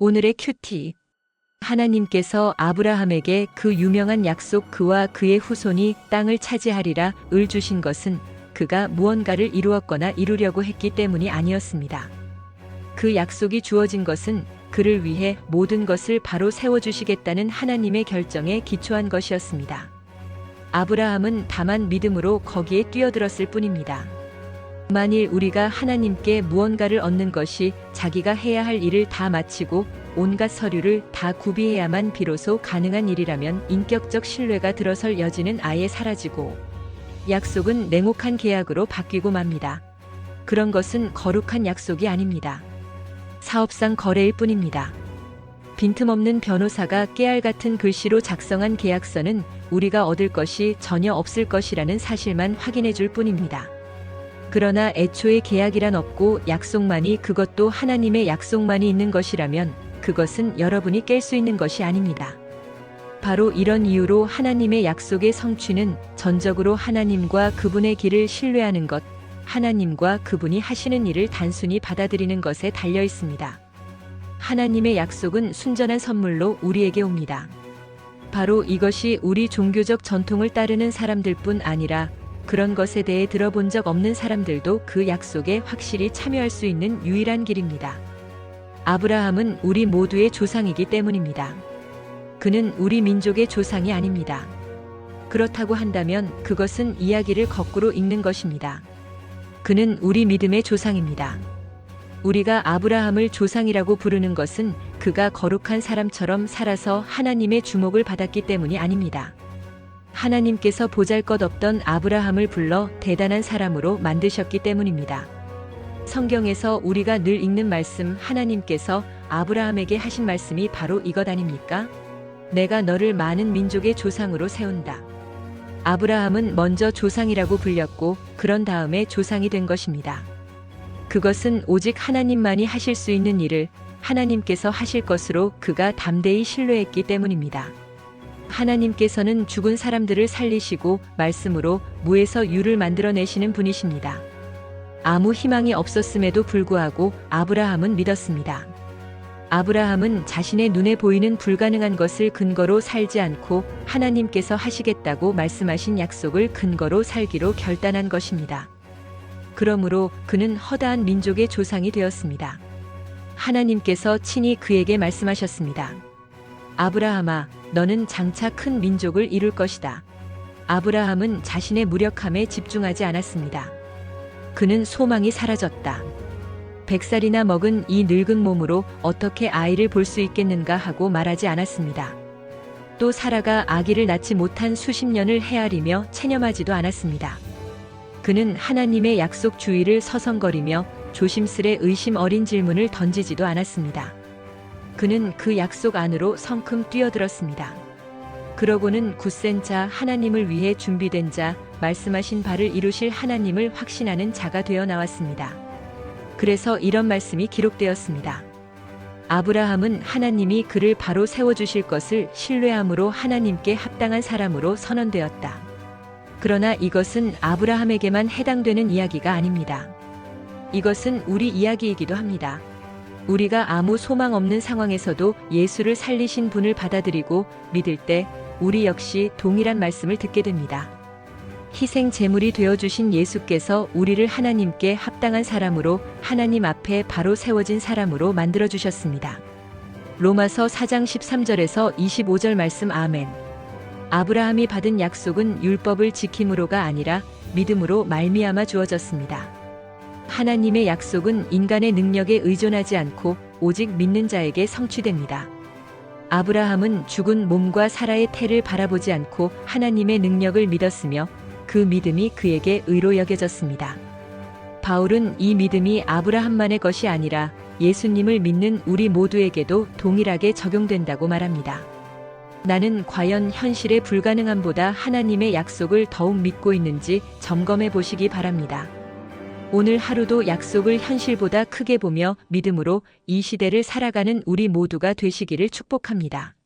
오늘의 큐티. 하나님께서 아브라함에게 그 유명한 약속 그와 그의 후손이 땅을 차지하리라 을 주신 것은 그가 무언가를 이루었거나 이루려고 했기 때문이 아니었습니다. 그 약속이 주어진 것은 그를 위해 모든 것을 바로 세워주시겠다는 하나님의 결정에 기초한 것이었습니다. 아브라함은 다만 믿음으로 거기에 뛰어들었을 뿐입니다. 만일 우리가 하나님께 무언가를 얻는 것이 자기가 해야 할 일을 다 마치고 온갖 서류를 다 구비해야만 비로소 가능한 일이라면 인격적 신뢰가 들어설 여지는 아예 사라지고 약속은 냉혹한 계약으로 바뀌고 맙니다. 그런 것은 거룩한 약속이 아닙니다. 사업상 거래일 뿐입니다. 빈틈없는 변호사가 깨알 같은 글씨로 작성한 계약서는 우리가 얻을 것이 전혀 없을 것이라는 사실만 확인해 줄 뿐입니다. 그러나 애초에 계약이란 없고 약속만이 그것도 하나님의 약속만이 있는 것이라면 그것은 여러분이 깰 수 있는 것이 아닙니다. 바로 이런 이유로 하나님의 약속의 성취는 전적으로 하나님과 그분의 길을 신뢰하는 것, 하나님과 그분이 하시는 일을 단순히 받아들이는 것에 달려 있습니다. 하나님의 약속은 순전한 선물로 우리에게 옵니다. 바로 이것이 우리 종교적 전통을 따르는 사람들뿐 아니라 그런 것에 대해 들어본 적 없는 사람들도 그 약속에 확실히 참여할 수 있는 유일한 길입니다. 아브라함은 우리 모두의 조상이기 때문입니다. 그는 우리 민족의 조상이 아닙니다. 그렇다고 한다면 그것은 이야기를 거꾸로 읽는 것입니다. 그는 우리 믿음의 조상입니다. 우리가 아브라함을 조상이라고 부르는 것은 그가 거룩한 사람처럼 살아서 하나님의 주목을 받았기 때문이 아닙니다. 하나님께서 보잘 것 없던 아브라함을 불러 대단한 사람으로 만드셨기 때문입니다. 성경에서 우리가 늘 읽는 말씀 하나님께서 아브라함에게 하신 말씀이 바로 이것 아닙니까? 내가 너를 많은 민족의 조상으로 세운다. 아브라함은 먼저 조상이라고 불렸고 그런 다음에 조상이 된 것입니다. 그것은 오직 하나님만이 하실 수 있는 일을 하나님께서 하실 것으로 그가 담대히 신뢰했기 때문입니다. 하나님께서는 죽은 사람들을 살리시고 말씀으로 무에서 유를 만들어내시는 분이십니다. 아무 희망이 없었음에도 불구하고 아브라함은 믿었습니다. 아브라함은 자신의 눈에 보이는 불가능한 것을 근거로 살지 않고 하나님께서 하시겠다고 말씀하신 약속을 근거로 살기로 결단한 것입니다. 그러므로 그는 허다한 민족의 조상이 되었습니다. 하나님께서 친히 그에게 말씀하셨습니다. 아브라함아, 너는 장차 큰 민족을 이룰 것이다. 아브라함은 자신의 무력함에 집중하지 않았습니다. 그는 소망이 사라졌다. 백살이나 먹은 이 늙은 몸으로 어떻게 아이를 볼 수 있겠는가 하고 말하지 않았습니다. 또 사라가 아기를 낳지 못한 수십 년을 헤아리며 체념하지도 않았습니다. 그는 하나님의 약속 주의를 서성거리며 조심스레 의심 어린 질문을 던지지도 않았습니다. 그는 그 약속 안으로 성큼 뛰어들었습니다. 그러고는 굳센 자 하나님을 위해 준비된 자 말씀하신 바를 이루실 하나님을 확신하는 자가 되어 나왔습니다. 그래서 이런 말씀이 기록되었습니다. 아브라함은 하나님이 그를 바로 세워주실 것을 신뢰함으로 하나님께 합당한 사람으로 선언되었다. 그러나 이것은 아브라함에게만 해당되는 이야기가 아닙니다. 이것은 우리 이야기이기도 합니다. 우리가 아무 소망 없는 상황에서도 예수를 살리신 분을 받아들이고 믿을 때 우리 역시 동일한 말씀을 듣게 됩니다. 희생 제물이 되어 주신 예수께서 우리를 하나님께 합당한 사람으로 하나님 앞에 바로 세워진 사람으로 만들어 주셨습니다. 로마서 4장 13절에서 25절 말씀 아멘. 아브라함이 받은 약속은 율법을 지킴으로가 아니라 믿음으로 말미암아 주어졌습니다. 하나님의 약속은 인간의 능력에 의존하지 않고 오직 믿는 자에게 성취됩니다. 아브라함은 죽은 몸과 사라의 태를 바라보지 않고 하나님의 능력을 믿었으며 그 믿음이 그에게 의로 여겨졌습니다. 바울은 이 믿음이 아브라함만의 것이 아니라 예수님을 믿는 우리 모두에게도 동일하게 적용된다고 말합니다. 나는 과연 현실의 불가능함보다 하나님의 약속을 더욱 믿고 있는지 점검해 보시기 바랍니다. 오늘 하루도 약속을 현실보다 크게 보며 믿음으로 이 시대를 살아가는 우리 모두가 되시기를 축복합니다.